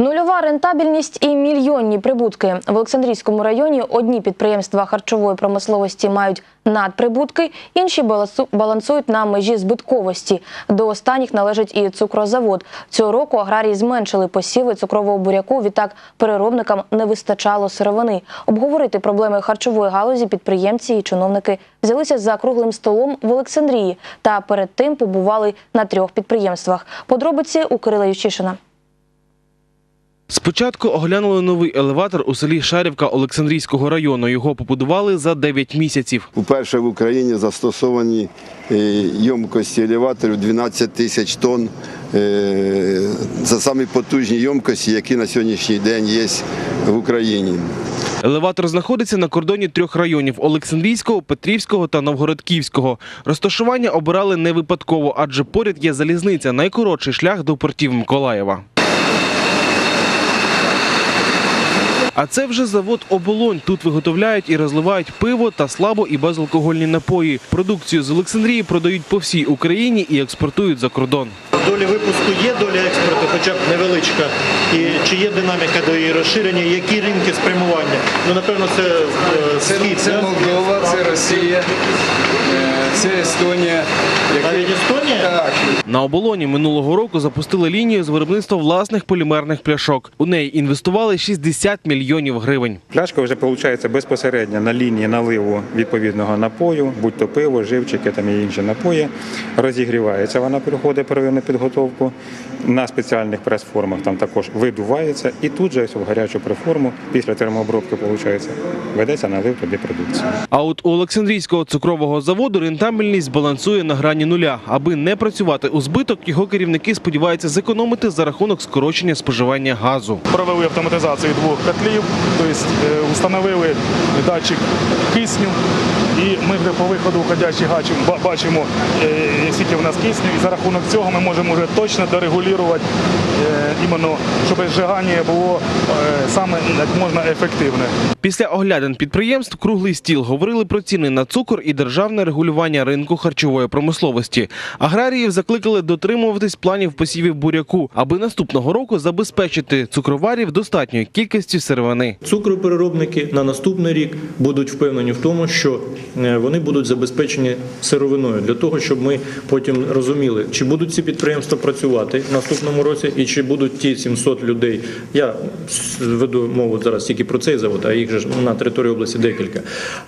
Нульова рентабельність і мільйонні прибутки в Олександрійському районі. Одні підприємства харчової промисловості мають надприбутки, інші балансу- балансують на межі збитковості. До останніх належить і цукрозавод. Цього року аграрії зменшили посіви цукрового буряку. Відтак переробникам не вистачало сировини. Обговорити проблеми харчової галузі підприємці і чиновники взялися за круглим столом в Олександрії та перед тим побували на трьох підприємствах. Подробиці у Кирила Ющишина. Спочатку оглянули новий елеватор у селі Шарівка Олександрійського району. Його побудували за 9 місяців. Уперше в Україні застосовані е, ємкості елеваторів 12 тисяч тонн. Е, Це самі потужні ємкості, які на сьогоднішній день є в Україні. Елеватор знаходиться на кордоні трьох районів Олександрійського, Петрівського та Новгородківського. Розташування обирали не випадково, адже поряд є залізниця, найкоротший шлях до портів Миколаєва. А це вже завод оболонь. Тут виготовляють і розливають пиво та слабо і безалкогольні напої. Продукцію з Олександрії продають по всій Україні і експортують за кордон. Доля випуску є, доля експорту, хоча б невеличка. І чи є динаміка до її розширення, які ринки спрямування? Ну, напевно, це е, Це, схід. це? Молдова, це Росія, е, це Естонія. Навіть Естонія? Так. На оболоні минулого року запустили лінію з виробництва власних полімерних пляшок. У неї інвестували 60 мільйонів гривень. Пляшка вже виходить безпосередньо на лінії наливу відповідного напою, будь то пиво, живчики там і інші напої. Розігрівається, вона проходить первинну підготовку на спеціальних прес-формах. Там також видувається і тут же ось в гарячу преформу після термообробки виходить, ведеться налив туди продукції. А от у Олександрійського цукрового заводу рентабельність балансує на грані нуля. Аби не працювати у збиток, його керівники сподіваються зекономити за рахунок скорочення споживання газу. Провели автоматизацію двох котлів, тобто е, встановили датчик кисню. І ми вже по виходу входящих гачів бачимо, е, скільки в нас кисню, і за рахунок цього ми можемо вже точно дорегулювати, е, щоб зжигання було е, саме як можна ефективне. Після оглядин підприємств круглий стіл говорили про ціни на цукор і державне регулювання ринку харчової промисловості. Аграріїв закликали дотримуватись планів посівів буряку, аби наступного року забезпечити цукроварів достатньою кількістю сировини. Цукропереробники на наступний рік будуть впевнені в тому, що е, вони будуть забезпечені сировиною для того, щоб ми потім розуміли, чи будуть ці підприємства працювати в наступному році, і чи будуть ті 700 людей. Я веду мову зараз тільки про цей завод, а їх ж на території області декілька.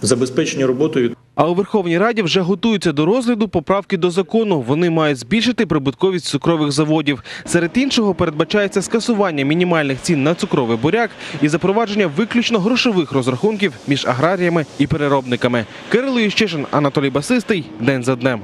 Забезпечені роботою А у Верховній Раді вже готуються до розгляду поправки до закону. Вони мають збільшити прибутковість цукрових заводів. Серед іншого передбачається скасування мінімальних цін на цукровий буряк і запровадження виключно грошових розрахунків між аграріями і переробниками. Кирило Ющишин, Анатолій Басистий. День за днем.